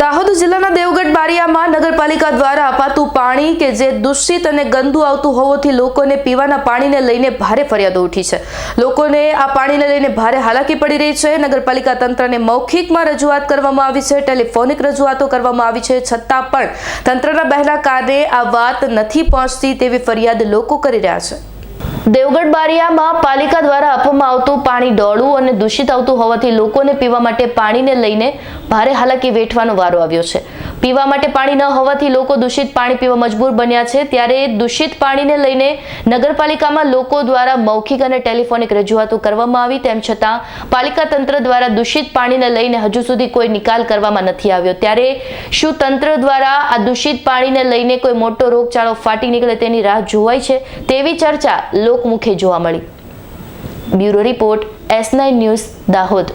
દાહોદ જિલ્લાના દેવગઢ બારિયામાં નગરપાલિકા દ્વારા અપાતું પાણી કે જે દૂષિત અને ગંદુ આવતું હોવાથી લોકોને પીવાના પાણીને લઈને ભારે ફરિયાદો ઉઠી છે. લોકોને આ પાણીને લઈને ભારે હાલાકી પડી રહી છે. નગરપાલિકા તંત્રને મૌખિકમાં રજૂઆત કરવામાં આવી છે. ટેલિફોનિક રજૂઆતો કરવામાં આવી છે. છતાં પણ તંત્રના બહેના કારણે આ વાત નથી પહોંચતી તેવી ફરિયાદ લોકો કરી રહ્યા છે. દેવગઢ બારિયામાં પાલિકા દ્વારા આપવામાં આવતું પાણી ડોળું અને દૂષિત આવતું હોવાથી લોકોને પીવા માટે પાણીને લઈને ભારે હાલાકી વેઠવાનો વારો આવ્યો છે. પીવા માટે પાણી ન હોવાથી લોકો દૂષિત પાણી પીવા મજબૂર બન્યા છે. ત્યારે દૂષિત પાણીને લઈને નગરપાલિકામાં લોકો દ્વારા મૌખિક અને ટેલિફોનિક રજૂઆતો કરવામાં આવી. તેમ છતાં પાલિકા તંત્ર દ્વારા દૂષિત પાણીને લઈને હજુ સુધી કોઈ નિકાલ કરવામાં નથી આવ્યો. ત્યારે શું તંત્ર દ્વારા આ દૂષિત પાણીને લઈને કોઈ મોટો રોગચાળો ફાટી નીકળે તેની રાહ જોવાય છે? તેવી ચર્ચા લોકમુખે જોવા મળી. Bureau report, S nine news Dahod.